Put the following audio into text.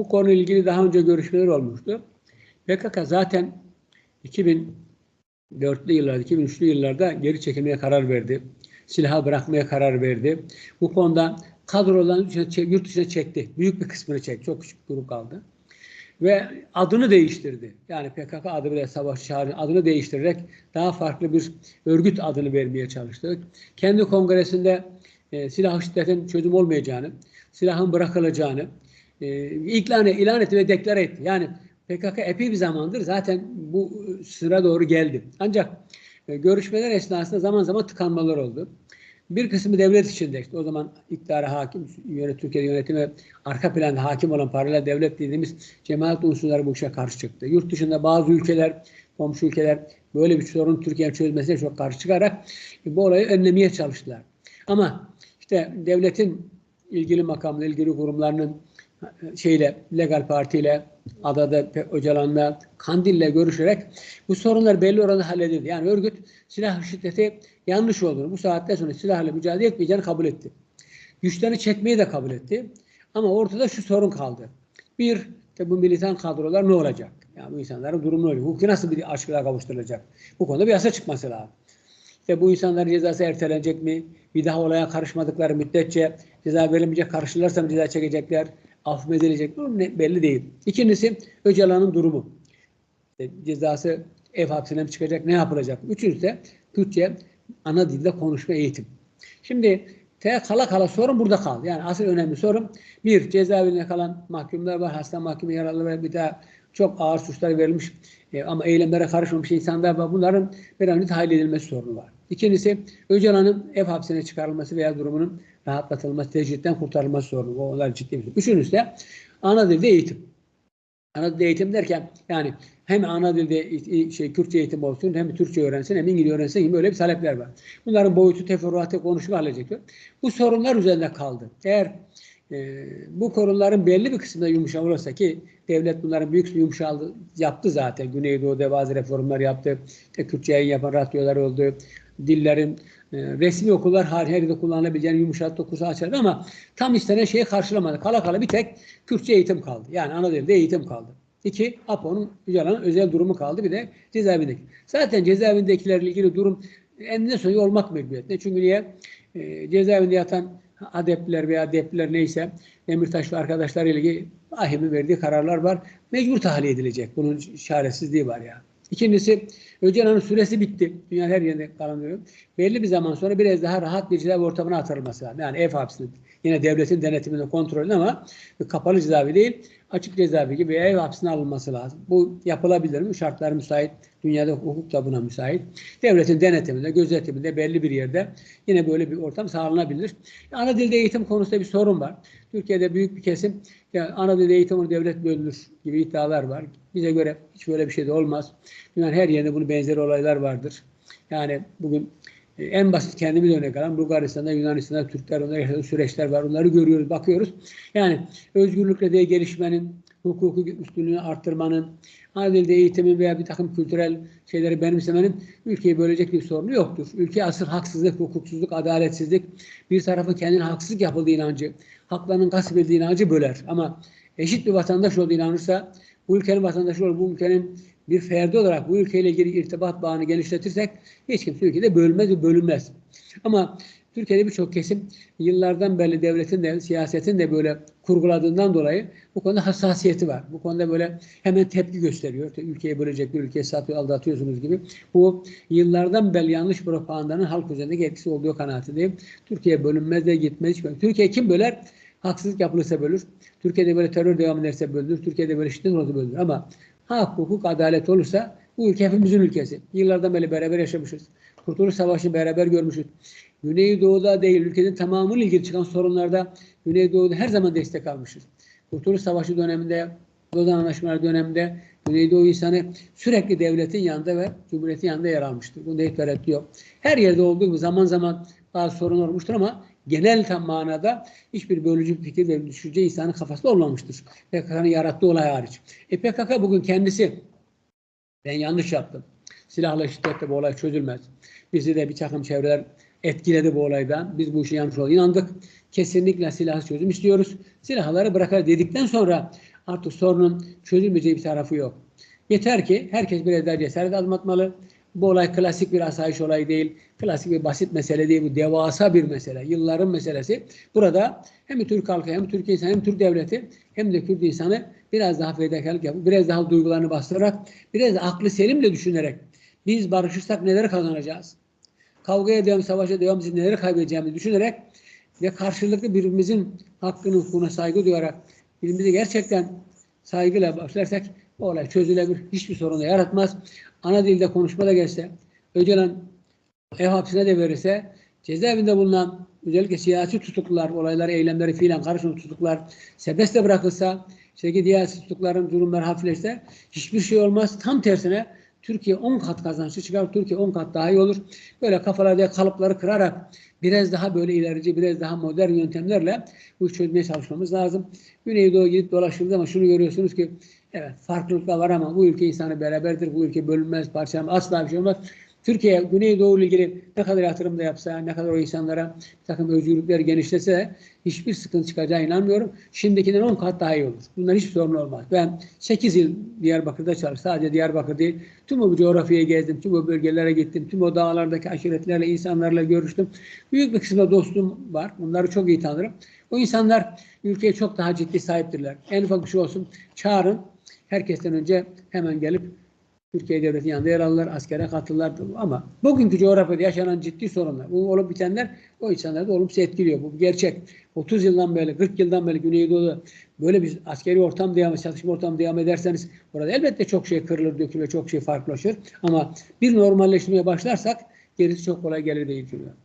bu konuyla ilgili daha önce görüşmeler olmuştu. PKK zaten 2004'lü yıllarda, 2003'lü yıllarda geri çekilmeye karar verdi. Silahı bırakmaya karar verdi. Bu konuda kadrolarını yurt dışına, çekti. Büyük bir kısmını çekti. Çok küçük bir grup kaldı. Ve adını değiştirdi. Yani PKK adı bile savaşçı çağrı adını değiştirerek daha farklı bir örgüt adını vermeye çalıştı. Kendi kongresinde e, silah şiddetin çözüm olmayacağını, silahın bırakılacağını e, ilan, ilan etti ve deklare etti. Yani PKK epey bir zamandır zaten bu sıra doğru geldi. Ancak e, görüşmeler esnasında zaman zaman tıkanmalar oldu. Bir kısmı devlet içinde işte o zaman iktidara hakim, yönet, Türkiye yönetimi arka planda hakim olan paralel devlet dediğimiz cemaat unsurları bu işe karşı çıktı. Yurt dışında bazı ülkeler, komşu ülkeler böyle bir sorun Türkiye'nin çözmesine çok karşı çıkarak bu olayı önlemeye çalıştılar. Ama işte devletin ilgili makamla, ilgili kurumlarının şeyle, legal partiyle, adada Öcalan'la, Kandil'le görüşerek bu sorunlar belli oranda halledildi. Yani örgüt silah şiddeti yanlış olduğunu, bu saatte sonra silahla mücadele etmeyeceğini kabul etti. Güçlerini çekmeyi de kabul etti. Ama ortada şu sorun kaldı. Bir, bu militan kadrolar ne olacak? Yani bu insanların durumu ne olacak? Hukuki nasıl bir aşkına kavuşturulacak? Bu konuda bir yasa çıkması lazım. İşte bu insanların cezası ertelenecek mi? Bir daha olaya karışmadıkları müddetçe ceza verilmeyecek, karışırlarsa mı ceza çekecekler? Affedilecek mi? Belli değil. İkincisi Öcalan'ın durumu. İşte cezası ev hapsine mi çıkacak? Ne yapılacak? Üçüncüsü de Türkçe ana dilde konuşma eğitim. Şimdi te kala kala sorun burada kaldı. Yani asıl önemli sorun bir cezaevinde kalan mahkumlar var, hasta mahkum yaralı var, bir daha çok ağır suçlar verilmiş e, ama eylemlere karışmamış insanlar var. Bunların bir an önce tahlil edilmesi sorunu var. İkincisi Öcalan'ın ev hapsine çıkarılması veya durumunun rahatlatılması, tecritten kurtarılması sorunu. Onlar ciddi bir sorun. Üçüncüsü de ana dilde eğitim. Ana dilde eğitim derken yani hem ana dilde şey Kürtçe eğitim olsun hem Türkçe öğrensin hem İngilizce öğrensin gibi böyle bir talepler var. Bunların boyutu teferruatı konuşma halledecek. Bu sorunlar üzerinde kaldı. Eğer e, bu konuların belli bir kısmında yumuşak olursa ki devlet bunların büyük yumuşalı yaptı zaten. Güneydoğu'da bazı reformlar yaptı. Kürtçe yayın yapan radyolar oldu. Dillerin e, resmi okullar her yerde kullanılabileceğini yumuşattı kursu açıldı ama tam istenen şeyi karşılamadı. Kala kala bir tek Kürtçe eğitim kaldı. Yani ana dilde eğitim kaldı. İki, APO'nun Öcalan'ın özel durumu kaldı. Bir de cezaevindeki. Zaten cezaevindekilerle ilgili durum eninde sonunda olmak mecburiyetinde. Çünkü niye? E, cezaevinde yatan adepler veya depliler neyse Demirtaş ve arkadaşlarıyla ilgili ahimin verdiği kararlar var. Mecbur tahliye edilecek. Bunun çaresizliği var yani. İkincisi Öcalan'ın süresi bitti. Dünyanın her yerinde kalanıyor. Belli bir zaman sonra biraz daha rahat bir cezaevi ortamına atılması lazım. Yani ev hapsini yine devletin denetiminde kontrolünde ama kapalı cezaevi değil açık cezaevi gibi ev hapsine alınması lazım. Bu yapılabilir mi? Şartlar müsait. Dünyada hukuk da buna müsait. Devletin denetiminde, gözetiminde belli bir yerde yine böyle bir ortam sağlanabilir. Ana dilde eğitim konusunda bir sorun var. Türkiye'de büyük bir kesim yani ana dilde eğitim devlet bölünür gibi iddialar var. Bize göre hiç böyle bir şey de olmaz. Dünyanın her yerinde bunun benzeri olaylar vardır. Yani bugün en basit kendimiz örnek alalım. Bulgaristan'da, Yunanistan'da Türkler onlar yaşadığı süreçler var. Onları görüyoruz, bakıyoruz. Yani özgürlükle de gelişmenin, hukuku üstünlüğünü arttırmanın, ana dilde eğitimin veya bir takım kültürel şeyleri benimsemenin ülkeyi bölecek bir sorunu yoktur. Ülke asıl haksızlık, hukuksuzluk, adaletsizlik, bir tarafın kendine haksızlık yapıldığı inancı, haklarının gasp edildiği inancı böler. Ama eşit bir vatandaş olduğu inanırsa, bu ülkenin vatandaşı olur, bu ülkenin bir ferdi olarak bu ülkeyle ilgili irtibat bağını genişletirsek hiç kimse ülkede bölünmez ve bölünmez. Ama Türkiye'de birçok kesim yıllardan beri devletin de siyasetin de böyle kurguladığından dolayı bu konuda hassasiyeti var. Bu konuda böyle hemen tepki gösteriyor. Ülkeyi bölecek bir ülkeyi satıyor, aldatıyorsunuz gibi. Bu yıllardan beri yanlış propagandanın halk üzerindeki etkisi olduğu kanaatindeyim. Türkiye bölünmez de gitmez. Türkiye kim böler? Haksızlık yapılırsa bölür. Türkiye'de böyle terör devam ederse bölünür. Türkiye'de böyle şiddet olursa bölünür. Ama hak, hukuk, adalet olursa bu ülke hepimizin ülkesi. Yıllardan beri beraber yaşamışız. Kurtuluş Savaşı'nı beraber görmüşüz. Güneydoğu'da değil, ülkenin tamamıyla ilgili çıkan sorunlarda Güneydoğu'da her zaman destek almışız. Kurtuluş Savaşı döneminde, Lozan Anlaşmaları döneminde Güneydoğu insanı sürekli devletin yanında ve Cumhuriyet'in yanında yer almıştır. Bunda hiç tereddüt yok. Her yerde olduğu gibi zaman zaman bazı sorun olmuştur ama genel tam manada hiçbir bölücü fikir ve düşünce insanın kafasında olmamıştır. PKK'nın yarattığı olay hariç. E PKK bugün kendisi ben yanlış yaptım. Silahla şiddetle bu olay çözülmez. Bizi de bir takım çevreler etkiledi bu olaydan. Biz bu işi yanlış olduğuna inandık. Kesinlikle silahsız çözüm istiyoruz. Silahları bırakar dedikten sonra artık sorunun çözülmeyeceği bir tarafı yok. Yeter ki herkes biraz daha cesaret adım atmalı. Bu olay klasik bir asayiş olayı değil. Klasik bir basit mesele değil. Bu devasa bir mesele. Yılların meselesi. Burada hem Türk halkı hem Türk insanı hem Türk devleti hem de Kürt insanı biraz daha fedakarlık yapıp biraz daha duygularını bastırarak biraz aklı selimle düşünerek biz barışırsak neler kazanacağız? Kavgaya devam, savaşa devam biz neleri kaybedeceğimizi düşünerek ve karşılıklı birbirimizin hakkını, hukukuna saygı duyarak birbirimize gerçekten saygıyla başlarsak olay çözülebilir. Hiçbir sorun da yaratmaz. Ana dilde konuşma da geçse, Öcalan ev hapsine de verirse, cezaevinde bulunan özellikle siyasi tutuklular, olayları, eylemleri fiilen karışan tutuklular serbest de bırakılsa, işte diğer tutukların durumları hafifleşse hiçbir şey olmaz. Tam tersine Türkiye 10 kat kazançlı çıkar. Türkiye 10 kat daha iyi olur. Böyle kafalarda kalıpları kırarak biraz daha böyle ilerici, biraz daha modern yöntemlerle bu çözmeye çalışmamız lazım. Güneydoğu gidip dolaştığınız ama şunu görüyorsunuz ki evet farklılıklar var ama bu ülke insanı beraberdir. Bu ülke bölünmez, parçalanmaz. Asla bir şey olmaz. Türkiye Güneydoğu ile ilgili ne kadar yatırım da yapsa, ne kadar o insanlara bir takım özgürlükler genişlese hiçbir sıkıntı çıkacağına inanmıyorum. Şimdikinden 10 kat daha iyi olur. Bundan hiçbir sorun olmaz. Ben 8 yıl Diyarbakır'da çalıştım. Sadece Diyarbakır değil. Tüm o coğrafyaya gezdim. Tüm o bölgelere gittim. Tüm o dağlardaki aşiretlerle, insanlarla görüştüm. Büyük bir kısmında dostum var. Bunları çok iyi tanırım. O insanlar ülkeye çok daha ciddi sahiptirler. En ufak bir şey olsun çağırın. Herkesten önce hemen gelip Türkiye Devleti yanında yer alırlar, askere katılırlar. Ama bugünkü coğrafyada yaşanan ciddi sorunlar, bu olup bitenler o insanları da olumsuz etkiliyor. Bu gerçek. 30 yıldan beri, 40 yıldan beri Güneydoğu'da böyle bir askeri ortam devam, çatışma ortamı devam ederseniz orada elbette çok şey kırılır, dökülür, çok şey farklılaşır. Ama bir normalleşmeye başlarsak gerisi çok kolay gelir diye düşünüyorum.